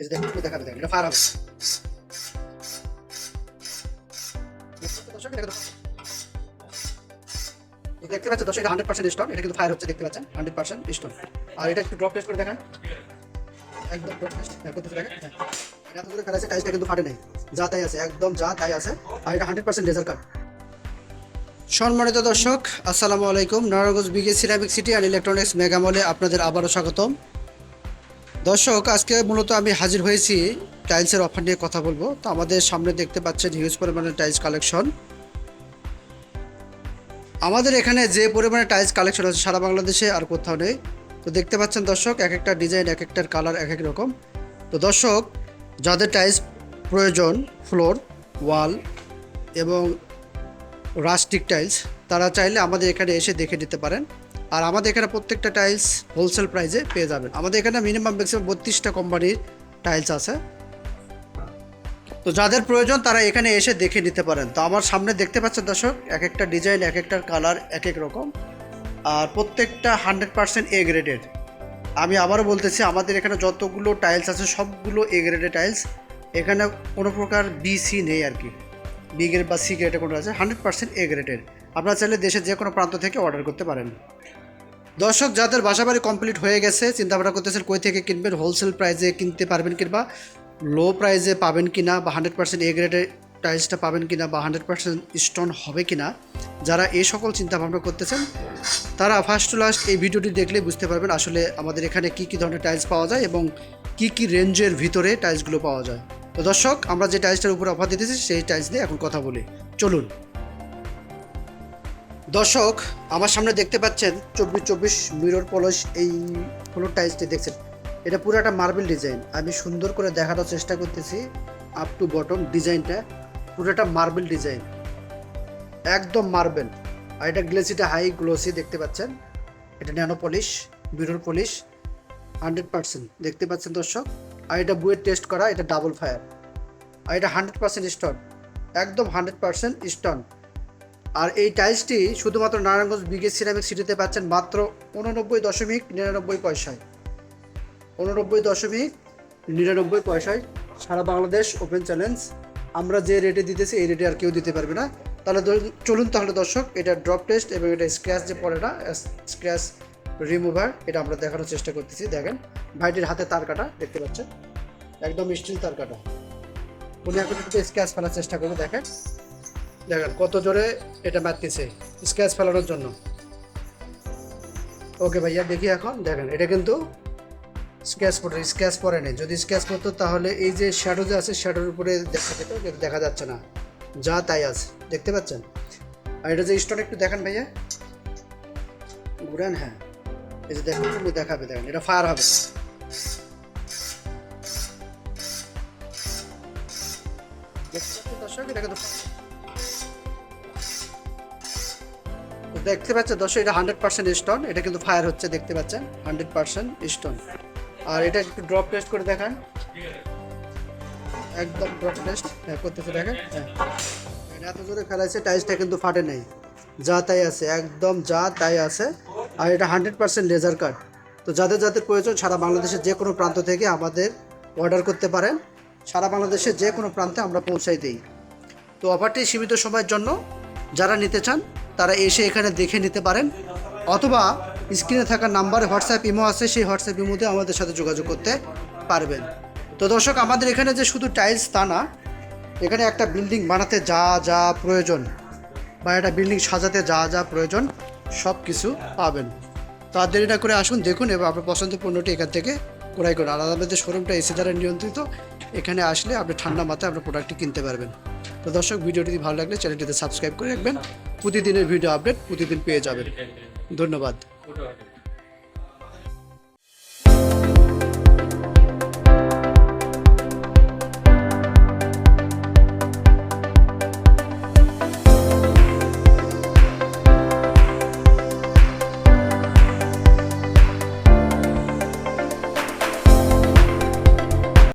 এই যে দেখুন দেখাবে দেখেন এটা ফায়ার হবে দেখতে পাচ্ছেন দর্শক হান্ড্রেড পার্সেন্ট এটা কিন্তু ফায়ার হচ্ছে দেখতে পাচ্ছেন হান্ড্রেড পার্সেন্ট আর এটা একটু ড্রপ টেস্ট করে দেখান একদম ড্রপ ফেলা আছে টাইসটা কিন্তু ফাটে নাই যা তাই আছে একদম যা তাই আছে আর এটা হান্ড্রেড পার্সেন্ট লেজার কাট সম্মানিত দর্শক, আসসালামু আলাইকুম। নারায়ণগঞ্জ বিগে সিরামিক সিটি অ্যান্ড ইলেকট্রনিক্স মেগামলে আপনাদের আবারও স্বাগতম। দর্শক, আজকে মূলত আমি হাজির হয়েছি টাইলসের অফার নিয়ে কথা বলব। তো আমাদের সামনে দেখতে পাচ্ছেন হিউজ পরিমাণে টাইলস কালেকশন। আমাদের এখানে যে পরিমাণে টাইলস কালেকশন আছে সারা বাংলাদেশে আর কোথাও নেই। তো দেখতে পাচ্ছেন দর্শক, এক একটা ডিজাইন, এক একটার কালার, এক এক রকম। তো দর্শক, যাদের টাইলস প্রয়োজন, ফ্লোর, ওয়াল এবং রাস্টিক টাইলস, তারা চাইলে আমাদের এখানে এসে দেখে নিতে পারেন। আর আমাদের এখানে প্রত্যেকটা টাইলস হোলসেল প্রাইসে পেয়ে যাবেন। আমাদের এখানে মিনিমাম ম্যাক্সিমাম বত্রিশটা কোম্পানির টাইলস আছে। তো যাদের প্রয়োজন তারা এখানে এসে দেখে নিতে পারেন। তো আমার সামনে দেখতে পাচ্ছেন দর্শক, এক একটা ডিজাইন এক একটার কালার এক এক রকম। আর প্রত্যেকটা হান্ড্রেড পার্সেন্ট এ গ্রেডেড আমি আবারও বলতেছি, আমাদের এখানে যতগুলো টাইলস আছে, সবগুলো এ গ্রেডেড টাইলস এখানে কোনো প্রকার বি সি নেই আর কি। বি গ্রেড বা সি গ্রেডে কোনো আছে হান্ড্রেড পার্সেন্ট এ গ্রেডের আপনারা চাইলে দেশের যে কোনো প্রান্ত থেকে অর্ডার করতে পারেন। দর্শক, যাদের বাসাবাড়ি কমপ্লিট হয়ে গেছে, চিন্তাভাবনা করতেছেন কই থেকে কিনবেন হোলসেল প্রাইসে কিনতে পারবেন কিংবা লো প্রাইসে পাবেন কিনা বা হান্ড্রেড পার্সেন্ট এ গ্রেডের টাইলসটা পাবেন কিনা বা হান্ড্রেড পার্সেন্ট স্টোন হবে কিনা, যারা এই সকল চিন্তাভাবনা করতেছেন, তারা ফার্স্ট টু লাস্ট এই ভিডিওটি দেখলে বুঝতে পারবেন আসলে আমাদের এখানে কী কী ধরনের টাইলস পাওয়া যায় এবং কী কী রেঞ্জের ভিতরে টাইলসগুলো পাওয়া যায়। তো দর্শক, আমরা যে টাইলসটার উপরে অফার দিতেছি, সেই টাইলস নিয়ে এখন কথা বলি। চলুন। দর্শক, আমার সামনে দেখতে পাচ্ছেন চব্বিশ চব্বিশ মিরর পলশ এই ফ্লোর টাইলসটি দেখছেন। এটা পুরো একটা মার্বেল ডিজাইন আমি সুন্দর করে দেখানোর চেষ্টা করতেছি আপ টু বটম ডিজাইনটা পুরো একটা মার্বেল ডিজাইন একদম মার্বেল আর এটা গ্লেসিটা হাই গ্লোসি দেখতে পাচ্ছেন। এটা nano polish mirror polish hundred percent দেখতে পাচ্ছেন দর্শক। আর এটা বুয়ের টেস্ট করা, এটা ডাবল ফায়ার আর এটা হান্ড্রেড পার্সেন্ট স্টন একদম হান্ড্রেড পার্সেন্ট স্টোন আর এই টাইলসটি শুধুমাত্র নারায়ণগঞ্জ বিগে সিরামিক সিটিতে পাচ্ছেন মাত্র উননব্বই দশমিক নিরানব্বই পয়সায়। উননব্বই দশমিক নিরানব্বই পয়সায় সারা বাংলাদেশ ওপেন চ্যালেঞ্জ। আমরা যে রেটে দিতেছি, এই রেটে আর কেউ দিতে পারবে না। তাহলে চলুন তাহলে দর্শক, এটা ড্রপ টেস্ট এবং এটা স্ক্র্যাচ যে পড়ে না স্ক্র্যাচ রিমুভার এটা আমরা দেখানোর চেষ্টা করতেছি। দেখেন, ভাইটির হাতে তার কাটা, দেখতে পাচ্ছেন? একদম স্টিল তার কাটা। উনি এখন একটু স্ক্র্যাচ ফেলার চেষ্টা করবে, দেখেন। দেখেন কত জোরে এটা মারতেছে স্ক্র্যাচ ফেলানোর জন্য। ওকে ভাইয়া, দেখি এখন, দেখেন, এটা কিন্তু স্ক্র্যাচ পড়ে স্ক্র্যাচ পরে নেই। যদি স্ক্র্যাচ পড়তো তাহলে এই যে শ্যাডো যে আছে শ্যাডোর উপরে দেখা যেত দেখা যাচ্ছে না। যা তাই আছে, দেখতে পাচ্ছেন? আর এটা যে স্টোন একটু দেখেন ভাইয়া। ঘুরেন হ্যাঁ। এই যে দেখুন দেখাবে, দেখেন, এটা ফায়ার হবে। দর্শক? এটা দেখতে পাচ্ছেন দর্শক, এটা হান্ড্রেড পার্সেন্ট স্টোন এটা কিন্তু ফায়ার হচ্ছে, দেখতে পাচ্ছেন হান্ড্রেড পার্সেন্ট স্টোন আর এটা একটু ড্রপ টেস্ট করে দেখান। একদম ড্রপ টেস্ট হ্যাঁ করতেছে, দেখেন হ্যাঁ। এটা এত জোরে ফেলাইছে টাইলসটা কিন্তু ফাটে নাই। যা তাই আছে, একদম যা তাই আছে। আর এটা হান্ড্রেড পার্সেন্ট লেজার কাট তো যাদের যাদের প্রয়োজন, সারা বাংলাদেশের যে কোনো প্রান্ত থেকে আমাদের অর্ডার করতে পারেন। সারা বাংলাদেশের যে কোনো প্রান্তে আমরা পৌঁছাই দিই। তো অফারটি সীমিত সময়ের জন্য, যারা নিতে চান তারা এসে এখানে দেখে নিতে পারেন। অথবা স্ক্রিনে থাকা নাম্বারে হোয়াটসঅ্যাপ ইমো আছে, সেই হোয়াটসঅ্যাপ ইমোতে আমাদের সাথে যোগাযোগ করতে পারবেন। তো দর্শক, আমাদের এখানে যে শুধু টাইলস তা না, এখানে একটা বিল্ডিং বানাতে যা যা প্রয়োজন বা একটা বিল্ডিং সাজাতে যা যা প্রয়োজন সব কিছু পাবেন। তো আর দেরি না করে আসুন, দেখুন এবং আপনার পছন্দের পণ্যটি এখান থেকে ক্রয় করুন। আর আমাদের শোরুমটা এসে দ্বারা নিয়ন্ত্রিত, এখানে আসলে আপনি ঠান্ডা মাথায় আপনার প্রোডাক্টটি কিনতে পারবেন। তো দর্শক, ভিডিওটি ভালো লাগলে চ্যানেলটিতে সাবস্ক্রাইব করে রাখবেন। প্রতিদিনের ভিডিও আপডেট প্রতিদিন পেয়ে যাবেন। ধন্যবাদ।